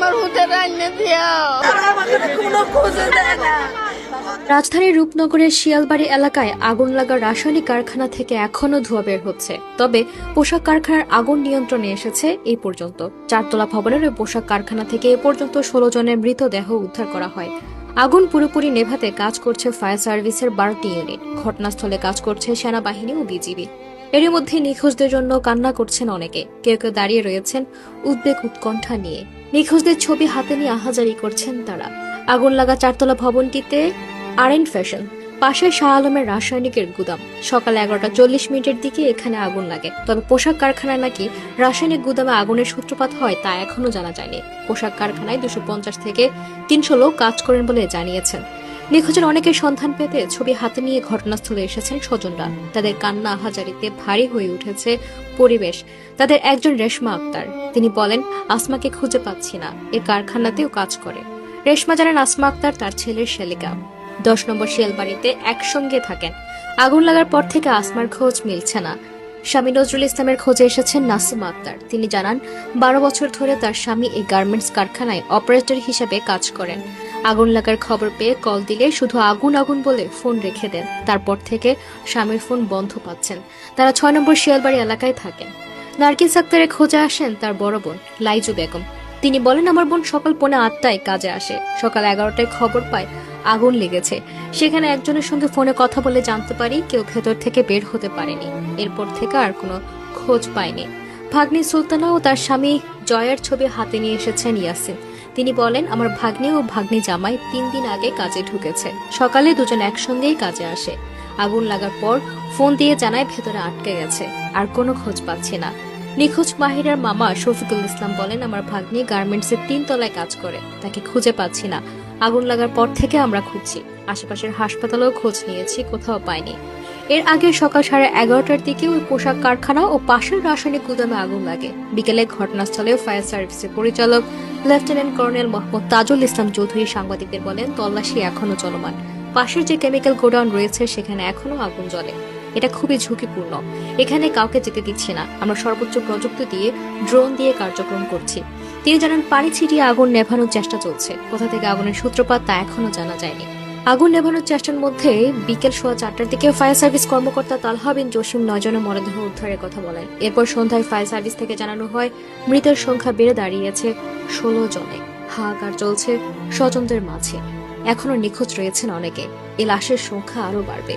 আমার হুটে রান্না দিও। কোনো খোঁজে দেয় না। রাজধানীর রূপনগরের শিয়ালবাড়ি এলাকায় আগুন লাগা রাসায়নিক কারখানা থেকে এখনও ধোঁয়া বের হচ্ছে। তবে পোশাক কারখানার আগুন নিয়ন্ত্রণে এসেছে এই পর্যন্ত। চারতলা ভবনের ওই পোশাক কারখানা থেকে এ পর্যন্ত ষোলো জনের মৃতদেহ উদ্ধার করা হয়। আগুন পুরোপুরি নেভাতে কাজ করছে ফায়ার সার্ভিসের বারোটি ইউনিট। ঘটনাস্থলে কাজ করছে সেনাবাহিনী ও বিজিবি। এরই মধ্যে নিখোঁজদের জন্য কান্না করছেন অনেকে। কেউ কেউ দাঁড়িয়ে রয়েছেন উদ্বেগ উৎকণ্ঠা নিয়ে। নিখোঁজদের ছবি হাতে নিয়ে আহাজারি করছেন তারা। আগুন লাগা চারতলা ভবনটিতে আরএন ফ্যাশন, পাশে শাহ আলমের রাসায়নিকের গুদাম। সকাল এগারোটা চল্লিশ মিনিটের দিকে এখানে আগুন লাগে। তবে পোশাক কারখানায় নাকি রাসায়নিক গুদামে আগুনের সূত্রপাত হয় তা এখনও জানা যায়নি। পোশাক কারখানায় দুশো পঞ্চাশ থেকে তিনশো লোক কাজ করেন বলে জানিয়েছেন। নিখোঁজের অনেকের সন্ধান পেতে ছবি হাতে নিয়ে ঘটনাস্থলে এসেছেন স্বজনরা। তাদের কান্না হাজারিতে ভারী হয়ে উঠেছে পরিবেশ। তাদের একজন রেশমা আক্তার। তিনি বলেন, আসমাকে খুঁজে পাচ্ছি না। এ কারখানাতেও কাজ করে। রেশমা জানেন, আসমা আক্তার তার ছেলের শালিকা। দশ নম্বর শিয়ালবাড়িতে একসঙ্গে থাকেন। আগুন লাগার পর থেকে আসমার খোঁজ মিলছে না। স্বামী নজরুল ইসলামের খোঁজে এসেছেন নাসিমা আক্তার। তিনি জানান, বারো বছর ধরে তার স্বামী এই গার্মেন্টস কারখানায় অপারেটর হিসেবে কাজ করেন। আগুন লাগার খবর পেয়ে কল দিলে শুধু আগুন আগুন বলে ফোন রেখে দেন। তারপর থেকে স্বামীর ফোন বন্ধ পাচ্ছেন। তারা ছয় নম্বর শিয়ালবাড়ি এলাকায় থাকেন। নার্গিস আক্তারের খোঁজে আসেন তার বড় বোন, লাইজু বেগম। তিনি বলেন, আমার বোন সকাল পৌনে আটটায় কাজে আসে। সকাল এগারোটায় খবর পায়, আগুন লেগেছে। সেখানে একজনের সঙ্গে ফোনে কথা বলে জানতে পারি, কেউ ভেতর থেকে বের হতে পারেনি। এরপর থেকে আর কোনো খোঁজ পায়নি। ভাগ্নি সুলতানা ও তার স্বামী জয়ের ছবি হাতে নিয়ে এসেছেন ইয়াসিন। তিনি বলেন, আমার ভাগ্নি ও ভাগ্নি জামাই তিন দিন আগে কাজে ঢুকেছে। সকালে দুজন একসঙ্গেই কাজে আসে। আগুন লাগার পর ফোন দিয়ে জানায় ভেতরে আটকে গেছে। আর কোনো খোঁজ পাচ্ছি না। নিখোঁজ মাহিরার মামা শফিকুল ইসলাম বলেন, আমার ভাগ্নি গার্মেন্টসের তিন তলায় কাজ করে। তাকে খুঁজে পাচ্ছি না। আগুন লাগার পর থেকে আমরা খুঁজছি। আশেপাশের হাসপাতালেও খোঁজ নিয়েছি, কোথাও পাইনি। এর আগে সকাল সাড়ে এগারোটার দিকে ওই পোশাক কারখানা ও পাশের রাসায়নিক গুদামে আগুন লাগে। বিকেলে ঘটনাস্থলে ফায়ার সার্ভিসের পরিচালক লেফটেন্যান্ট কর্নেল মোহাম্মদ তাজুল ইসলাম চৌধুরী সাংবাদিকদের বলেন, তল্লাশি এখনও চলমান। পাশের যে কেমিক্যাল গোডাউন রয়েছে, সেখানে এখনও আগুন জ্বলে। এটা খুবই ঝুঁকিপূর্ণ। এখানে কাউকে যেতে দিচ্ছি না। আমরা সর্বোচ্চ প্রযুক্তি দিয়ে ড্রোন দিয়ে কার্যক্রম করছি। তিনি জানান, পানি ছিটিয়ে আগুন নেভানোর চেষ্টা চলছে। কোথা থেকে আগুনের সূত্রপাত তা এখনও জানা যায়নি। আগুন নেভানোর চেষ্টার মধ্যে বিকেল সোয়া চারটার দিকে ফায়ার সার্ভিস কর্মকর্তা তালহা বিন জসিম নয়জনের মরদেহ উদ্ধারের কথা বলেন। এরপর সন্ধ্যায় ফায়ার সার্ভিস থেকে জানানো হয়, মৃতের সংখ্যা বেড়ে দাঁড়িয়েছে ষোলো জনে। হাহাকার চলছে স্বজনদের মাঝে। এখনও নিখোঁজ রয়েছেন অনেকে। এ লাশের সংখ্যা আরও বাড়বে।